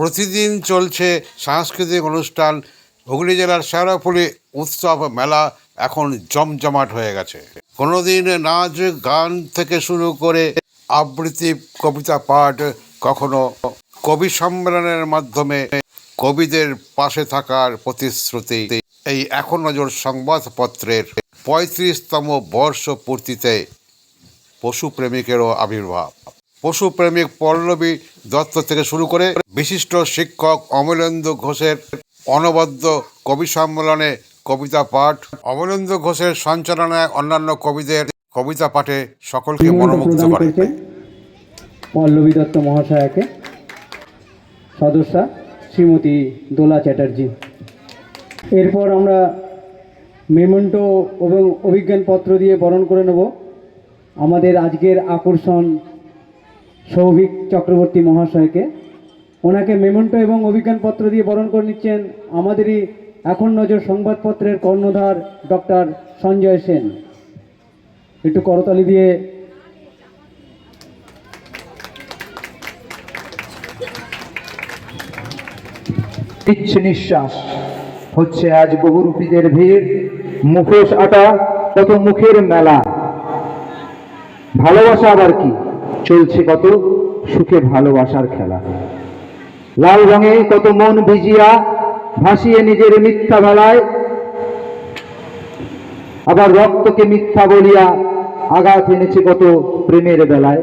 প্রতিদিন চলছে সাংস্কৃতিক অনুষ্ঠান। হুগলি জেলার শেওড়াফুলি উৎসব মেলা এখন জমজমাট হয়ে গেছে। কোনোদিন নাচ, গান থেকে শুরু করে আবৃত্তি, কবিতা পাঠ কখনো কবি সম্মেলনের মাধ্যমে কবিদের পাশে থাকার প্রতিশ্রুতি। এই এখন নজর সংবাদপত্রের পঁয়ত্রিশতম বর্ষ পূর্তিতে পশুপ্রেমিকেরও আবির্ভাব। পশুপ্রেমিক পল্লবী দত্ত থেকে শুরু করে বিশিষ্ট শিক্ষক অমলেন্দু ঘোষের অনবদ্য কবি সম্মেলনে কবিতা পাঠ অমলেন্দু ঘোষের সঞ্চালনায় অন্যান্য কবিদের কবিতা পাঠে সকলকে মনোমুগ্ধ করে পল্লবী দত্ত মহাশয়াকে। সদস্যা শ্রীমতী দোলা চ্যাটার্জি। এরপর আমরা মেমেন্টো এবং অভিজ্ঞানপত্র দিয়ে বরণ করে নেব। আমাদের আজকের আকর্ষণ সৌভিক চক্রবর্তী মহাশয়কে। ওনাকে মেমেন্টো এবং অভিজ্ঞানপত্র দিয়ে বরণ করে নিচ্ছেন আমাদেরই এখন নজর সংবাদপত্রের কর্ণধার ডক্টর সঞ্জয় সেন। একটু করতালি দিয়ে নিঃশ্বাস। হচ্ছে আজ বহুরূপীদের ভিড়, মুখোশ আটা, কত মুখের মেলা। ভালোবাসা আবার কি? চলছে কত সুখে ভালোবাসার খেলা। লাল রঙে কত মন ভিজিয়া ভাসিয়ে নিজের মিথ্যা বেলায় আবার রক্তকে মিথ্যা বলিয়া আঘাত এনেছে কত প্রেমের বেলায়।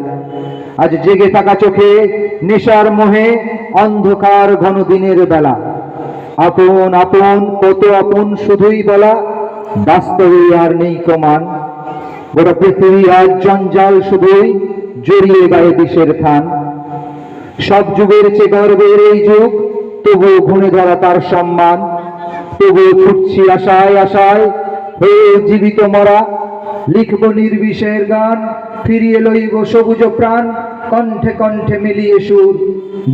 আজ জেগে থাকা চোখে নেশার মোহে অন্ধকার ঘন দিনের বেলা। আপন আপন, কত আপন শুধুই বলা বাস্তবে আর নেই কমান গোটা পৃথিবী আর জঞ্জাল শুধুই জড়িয়ে গায়ে বিষের থান সব যুগের চেয়ে গর্বের এই যুগ, তবুও ঘুণে ধরা তার সম্মান, তবুও ছুটছি আশায় আশায়, হয়ে জীবিত মরা, লিখব নির্বিষের গান, ফিরিয়ে লইব সবুজ প্রাণ, কণ্ঠে কণ্ঠে মিলিয়ে সুর,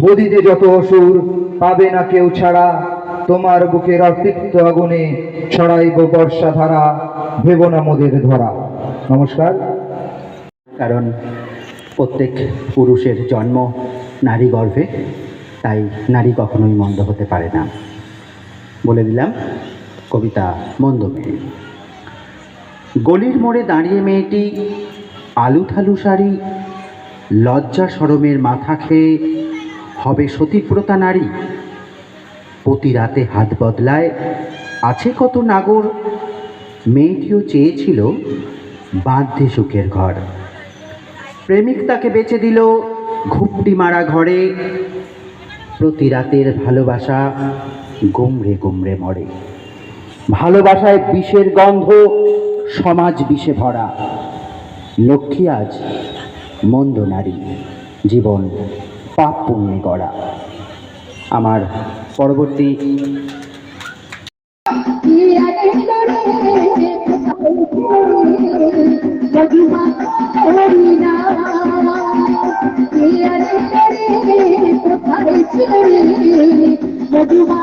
বদিতে যত অসুর পাবে না কেউ ছাড়া, তোমার বুকের অতিক্ত আগুনে ছড়াইব বর্ষা ধারা, ভেব না মোদের ধরা। নমস্কার। কারণ প্রত্যেক পুরুষের জন্ম নারী গর্ভে, তাই নারী কখনোই মন্দ হতে পারে না। বলে দিলাম, কবিতা মন্দ মেয়ে। গলির মোড়ে দাঁড়িয়ে মেয়েটি আলু থালু শাড়ি, লজ্জা সরমের মাথা খেয়ে হবে সতীব্রতা নারী। প্রতি রাতে হাত বদলায়, আছে কত নাগর? মেয়েটিও চেয়েছিল বাঁধতে সুখের ঘর। প্রেমিক তাকে বেচে দিল ঘুপটি মারা ঘরে। প্রতি রাতের ভালোবাসা গুমড়ে গুমড়ে মরে। ভালোবাসায় বিষের গন্ধ, সমাজ বিষে ভরা। লক্ষ্মী আজ মন্দ নারী, জীবন পাপ পুণ্যে গড়া। আমার পরবর্তী మధుమా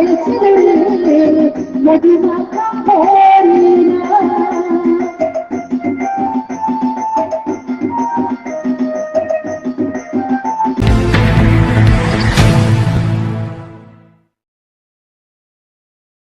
I'm not